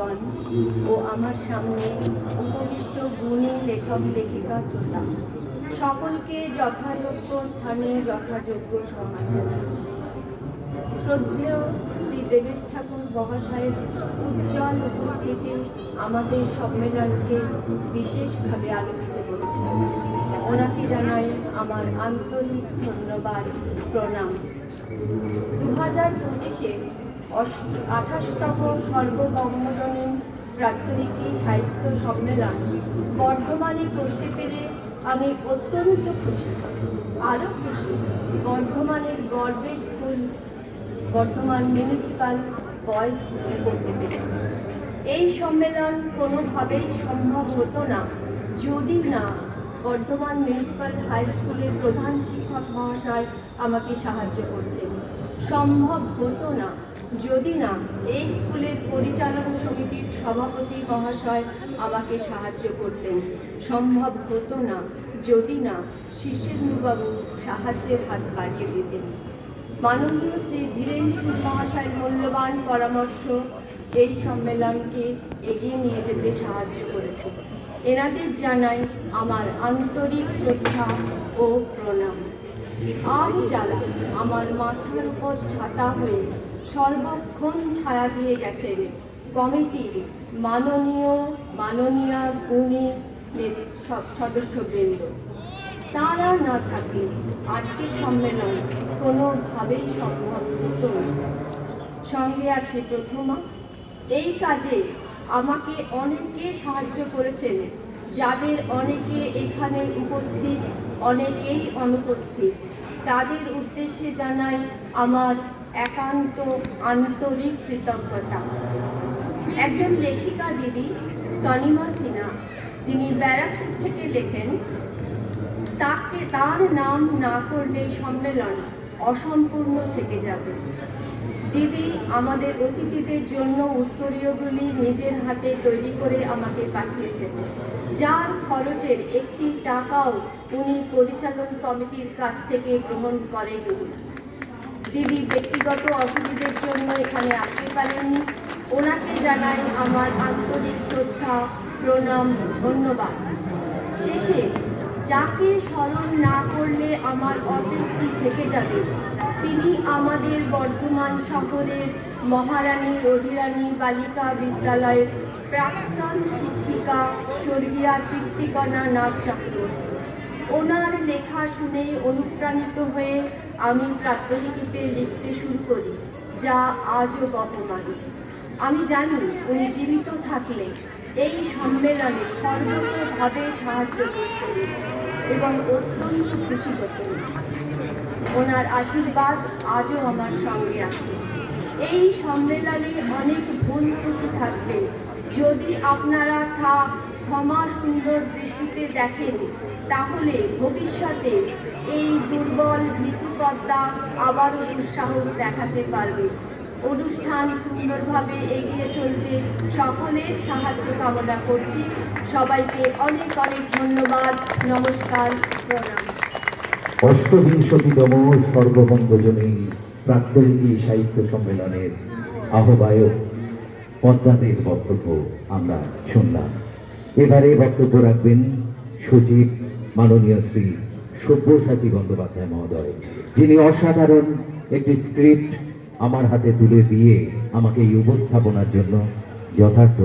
ভক্তগণ ও আমার সামনে উপবিষ্ট গুণী লেখক, লেখিকা, শ্রোতা। সকলকে যথাযোগ্য স্থানে যথাযোগ্য সম্মান জানাচ্ছি। শ্রদ্ধেয় শ্রী দেবেশ ঠাকুর মহাশয়ের উজ্জ্বল উপস্থিতি আমাদের সম্মেলনকে বিশেষভাবে আলোকিত করেছে। ওনাকে জানাই আমার আন্তরিক ধন্যবাদ, প্রণাম। দু হাজার পঁচিশে আঠাশতম সর্ববঙ্গজনীন প্রাত্যহিকী সাহিত্য সম্মেলন। বর্ধমানে করতে পেরে আমি অত্যন্ত খুশি। আরও খুশি, বর্ধমানের গর্বের স্কুল, বর্ধমান মিউনিসিপাল বয়েজ স্কুলে পড়তে পেরে। এই সম্মেলন কোনোভাবেই সম্ভব হতো না, যদি না বর্ধমান মিউনিসিপ্যাল হাই স্কুলের প্রধান শিক্ষক মহাশয় আমাকে সাহায্য করতেন। সম্ভব হতো না। যদি না, এই স্কুলের পরিচালন সমিতির সভাপতি মহাশয় আমাকে সাহায্য করতেন। সম্ভব হতো না, যদি না শীর্ষেন্দুবাবু সাহায্যের হাত বাড়িয়ে দিতেন। মাননীয় শ্রী ধীরেন সুর মহাশয়ের মূল্যবান পরামর্শ এই সম্মেলনকে এগিয়ে নিয়ে যেতে সাহায্য করেছে। এনাদের জানাই আমার আন্তরিক শ্রদ্ধা ও প্রণাম। আর যারা আমার মাথার উপর ছাতা হয়ে সর্বক্ষণ ছায়া দিয়ে গেছেন কমিটির মাননীয়, মাননীয়া গুণী সদস্যবৃন্দ। তারা না থাকলে আজকের সম্মেলন কোনোভাবেই সম্ভব হতো না। সঙ্গে আছে প্রথমা। এই কাজে আমাকে অনেকে সাহায্য করেছেন, যাদের অনেকে এখানে উপস্থিত, অনেকেই অনুপস্থিত। তাদের উদ্দেশ্যে জানাই আমার একান্ত আন্তরিক কৃতজ্ঞতা। একজন লেখিকা দিদি তনিমা সিনহা, যিনি ব্যারাকপুর থেকে লেখেন, তাকে তার নাম না করলে সম্মেলন অসম্পূর্ণ থেকে যাবে। দিদি আমাদের অতিথিদের জন্য উত্তরীয়গুলি নিজের হাতে তৈরি করে আমাকে পাঠিয়েছেন। যার খরচের একটি টাকাও উনি পরিচালন কমিটির কাছ থেকে গ্রহণ করেননি। দিদি ব্যক্তিগত অসুবিধের জন্য এখানে আসতে পারেননি। ওনাকে জানাই আমার আন্তরিক শ্রদ্ধা, প্রণাম, ধন্যবাদ। শেষে যাকে স্মরণ না করলে আমার অতৃপ্তি থেকে যাবে। তিনি আমাদের বর্ধমান শহরের মহারানী অধিরানী বালিকা বিদ্যালয়ের প্রাক্তন শিক্ষিকা স্বর্গীয়া কীর্তিকণা নাথ চক্রবর্তী ওনার লেখা শুনেই অনুপ্রাণিত হয়ে আমি প্রাত্যহিকীতে লিখতে শুরু করি, যা আজও বহমান। আমি জানি উনি জীবিত থাকলে এই সম্মেলনে সর্বতভাবে সাহায্য করতেন এবং অত্যন্ত খুশি হতেন। ওনার আশীর্বাদ আজও আমার সঙ্গে আছে। এই সম্মেলনে অনেক ভুল ত্রুটি থাকবে, যদি আপনারা তা ক্ষমা সুন্দর দৃষ্টিতে দেখেন, তাহলে ভবিষ্যতে এই দুর্বল ভীতুপদ্মা আবারও দুঃসাহস দেখাতে পারবে। অনুষ্ঠান সুন্দরভাবে এগিয়ে চলতে সকলের সাহায্য কামনা করছি। সবাইকে অনেক অনেক ধন্যবাদ। নমস্কার, প্রণাম। অষ্টবিংশতিতম সর্ববঙ্গজনী প্রাত্যহিকী সাহিত্য সম্মেলনের আহ্বায়ক পদ্মাদের বক্তব্য আমরা শুনলাম। এবারে বক্তব্য রাখবেন সচিব মাননীয় শ্রী সব্যসাচী বন্দ্যোপাধ্যায় মহোদয়, যিনি অসাধারণ একটি স্ক্রিপ্ট আমার হাতে তুলে দিয়ে আমাকে এই উপস্থাপনার জন্য যথার্থ